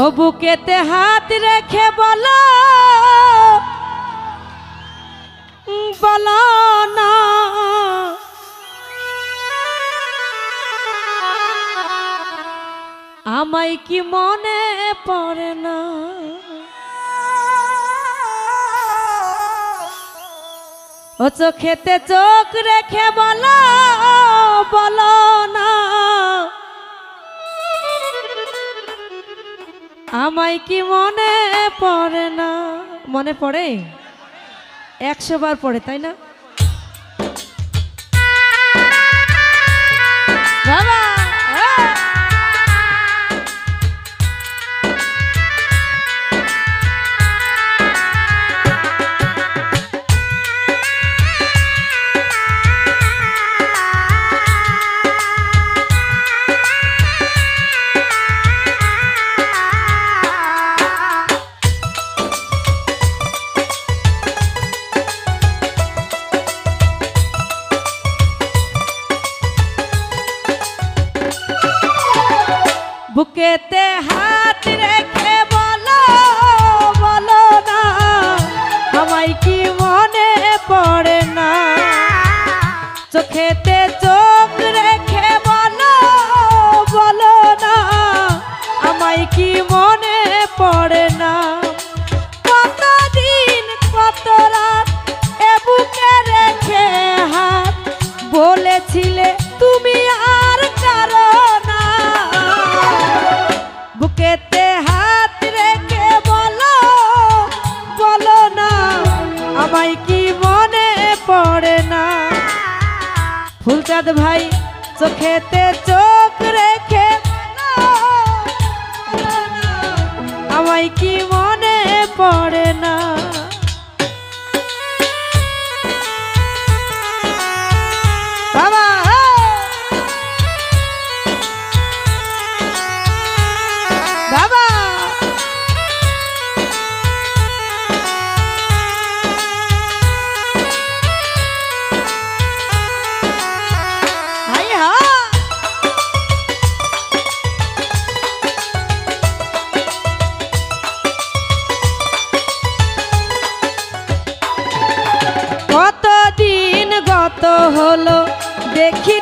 ও বুকেতে হাত রেখে বলো না। আমায় কি মনে পড়ে না? ও চোখেতে চোখ রেখে বলো বলো আমায় কি মনে পড়ে না? মনে পড়ে? একশো বার পড়ে তাই না? বাবা!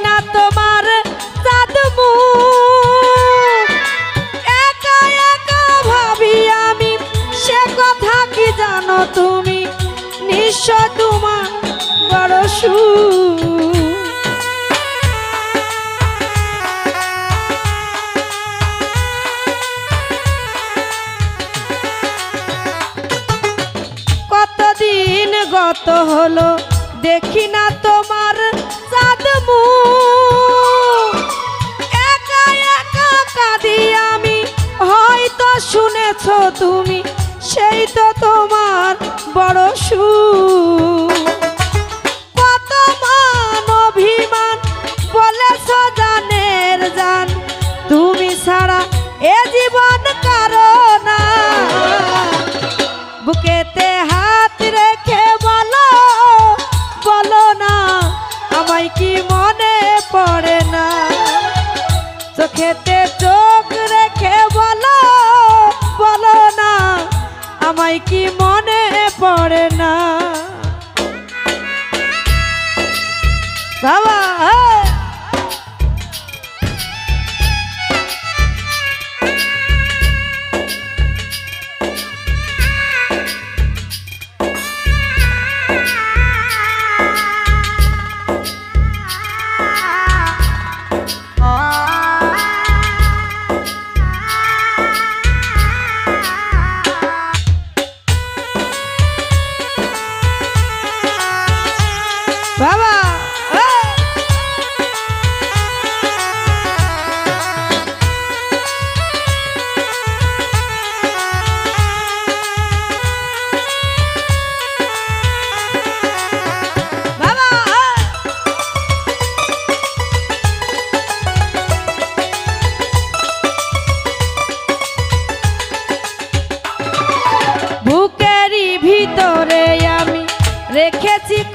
না তোমার চাঁদমু একা একা ভাবি আমি, সে কথা কি জানো তুমি? নিশ্চয় তোমার বড় কতদিন গত হলো, দেখি না তোমার শুনেছ তুমি, সেই তো তোমার বড় সু কত মান অভিমান বলেছ জানের জান, তুমি ছাড়া এ জীবন কারও না। বুকেতে হাত রেখে বলো বলো না, আমায় কি মনে পড়ে না? চোখেতে চোখ আমায় কি মনে পড়ে না? বাবা!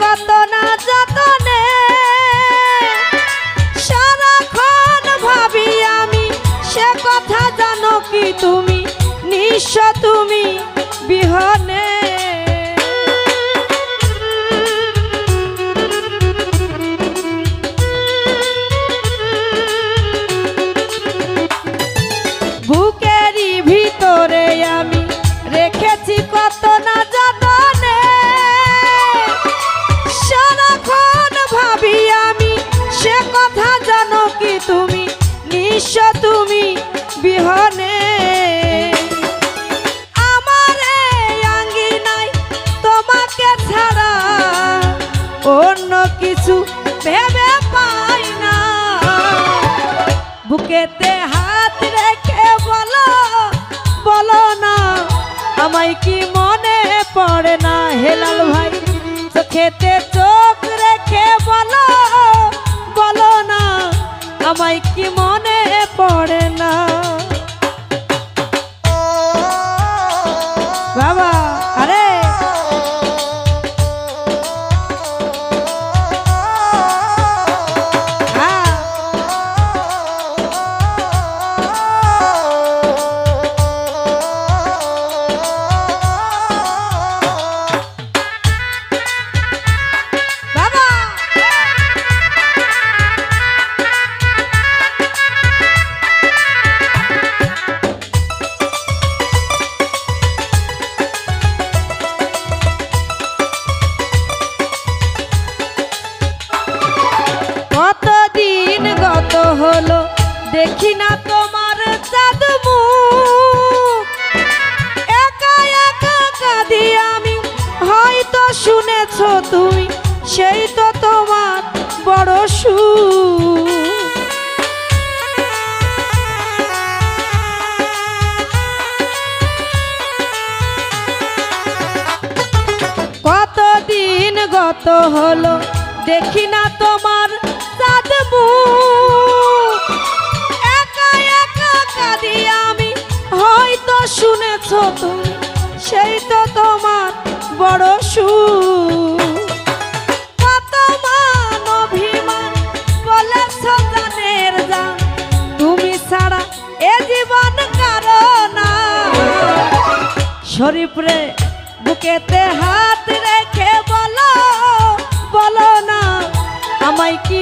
না আমি সে কথা জানো কি তুমি? নিঃস্ব তুমি বিহনে বিহনে। আমার এই আঙ্গিনায় তোমাকে ছাড়া অন্য কিছু ভেবে পাই না। বুকেতে হাত রেখে বলো বলো না, আমায় কি মনে পড়ে না হেলাল ভাই? চোখেতে চোখ রেখে বলো বলো না, আমায় কি দেখি না তোমার চাঁদ একা একা কাঁদি আমি, হয়তো শুনেছ তুমি, সেই তো তোমার বড় সুখ। কতদিন গত হলো, দেখি না তোমার চাঁদ শুনেছ তুমি সেই তো তোমার বড় না। শরীফ রে, বুকেতে হাত রেখে বলো বলো না, আমায় কি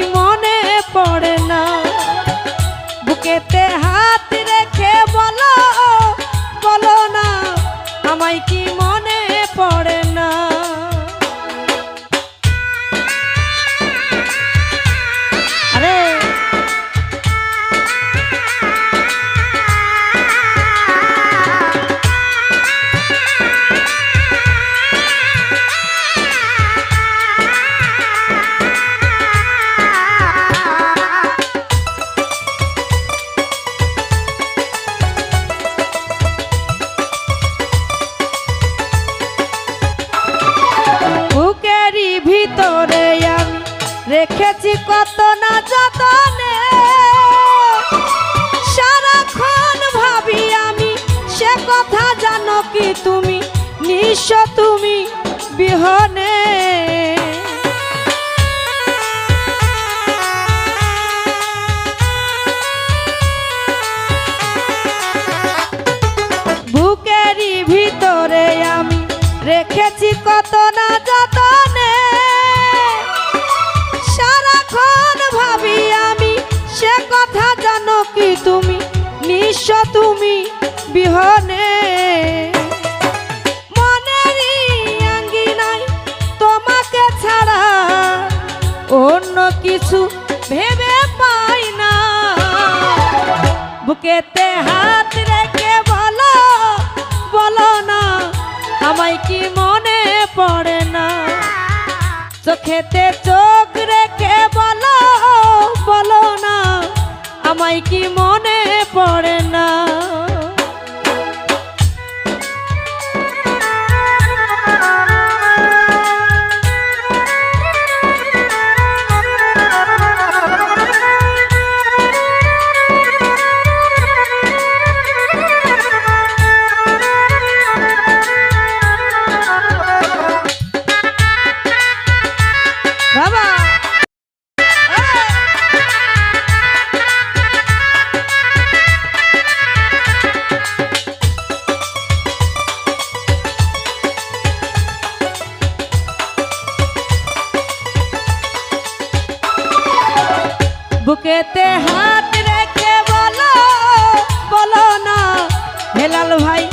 তুমি? নিঃস্ব তুমি বিহনে বিহনে। মনেরই আঙ্গিনায় তোমাকে ছাড়া অন্য কিছু ভেবে পাই না। বুকেতে হাত রেখে বলো বলো না, আমায় কি মনে পড়ে না? চোখেতে চোখ রেখে বলো বলো না, আমায় কি মনে পড়ে না? বুকেতে হাত রেখে বলো বলো না। হেলাল ভাই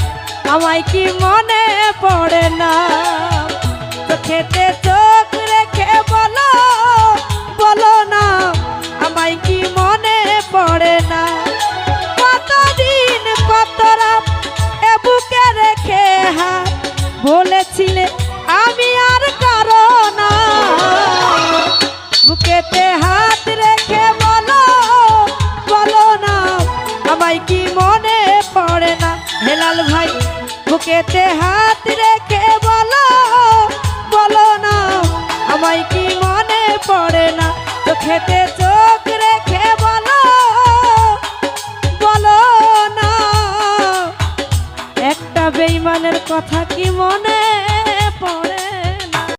আমায় কি মনে পড়ে না? চোখেতে বুকেতে হাত রেখে বলো বলো না, আমায় কি মনে পড়ে না? চোখেতে চোখ রেখে বলো বলো না। একটা বেইমানের কথা কি মনে